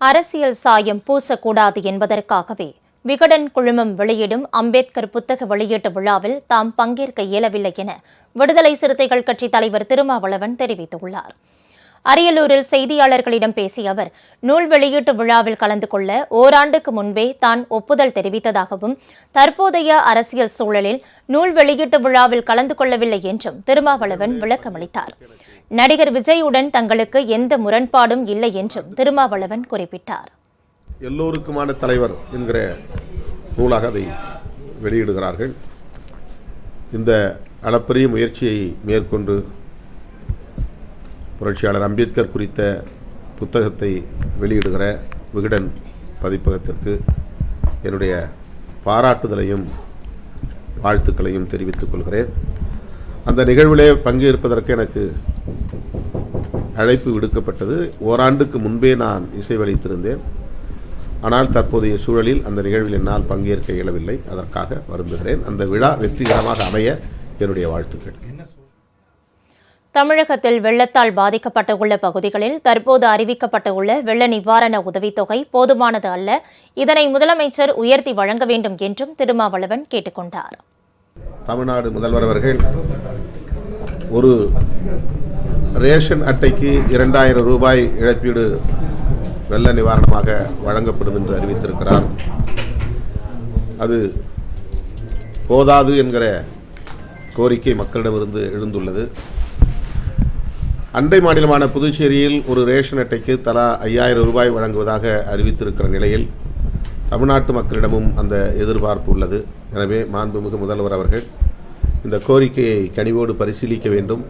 அரசியல் சாயம் பூசக்கூடாது என்பதற்காகவே விகடன் குழுமம் வெளியிடும் அம்பேத்கர் புத்தக வெளியீட்டு விழாவில் தாம் பங்கேற்க இயலவில்லை என விடுதலை சிறுத்தைகள் கட்சி தலைவர் திருமாவளவன் தெரிவித்துள்ளார். அரியலூரில் செய்தியாளர்களிடம் பேசிய அவர் நூல் வெளியீட்டு விழாவில் கலந்து கொள்ள ஓராண்டுக்கு முன்பே தான் ஒப்புதல் தெரிவித்ததாகவும் தற்போதைய அரசியல் சூழலில் நூல் வெளியீட்டு விழாவில் கலந்து கொள்ளவில்லை என்றும் திருமாவளவன் விளக்கமளித்தார். நடிகர் விஜயுடன் தங்களுக்கு எந்த முரண்பாடும் இல்லை என்றும் திருமாவளவன் குறிப்பிட்டார். எல்லோருக்குமான தலைவர் என்கிற நூலாக அதை வெளியிடுகிறார்கள். இந்த அளப்பரிய முயற்சியை மேற்கொண்டு புரட்சியாளர் அம்பேத்கர் குறித்த புத்தகத்தை வெளியிடுகிற விகடன் பதிப்பகத்திற்கு என்னுடைய பாராட்டுதலையும் வாழ்த்துக்களையும் தெரிவித்துக் கொள்கிறேன். அந்த நிகழ்விலே பங்கேற்பதற்கு எனக்கு அழைப்பு விடுக்கப்பட்டது. ஓராண்டுக்கு முன்பே நான் இசைவளித்திருந்தேன் ஆனால் தற்போதைய சூழலில் அந்த நிகழ்வில் என்னால் பங்கேற்க இயலவில்லை. அதற்காக வருந்துகிறேன். அந்த விழா வெற்றிகரமாக அமைய என்னுடைய வாழ்த்துக்கள். தமிழகத்தில் வெள்ளத்தால் பாதிக்கப்பட்டுள்ள பகுதிகளில் தற்போது அறிவிக்கப்பட்டுள்ள வெள்ள நிவாரண உதவித்தொகை போதுமானது அல்ல. இதனை முதலமைச்சர் உயர்த்தி வழங்க வேண்டும் என்றும் திருமாவளவன் கேட்டுக்கொண்டார். தமிழ்நாடு முதல்வர் அவர்கள் ஒரு ரேஷன் அட்டைக்கு இரண்டாயிரம் ரூபாய் இழப்பீடு வெள்ள நிவாரணமாக வழங்கப்படும் என்று அறிவித்திருக்கிறார். அது போதாது என்கிற கோரிக்கை மக்களிடமிருந்து எழுந்துள்ளது. அண்டை மாநிலமான புதுச்சேரியில் ஒரு ரேஷன் அட்டைக்கு தலா ஐயாயிரம் ரூபாய் வழங்குவதாக அறிவித்திருக்கிற நிலையில் தமிழ்நாட்டு மக்களிடமும் அந்த எதிர்பார்ப்பு உள்ளது. எனவே மாண்புமிகு முதல்வர் அவர்கள் இந்த கோரிக்கையை கனிவோடு பரிசீலிக்க வேண்டும்.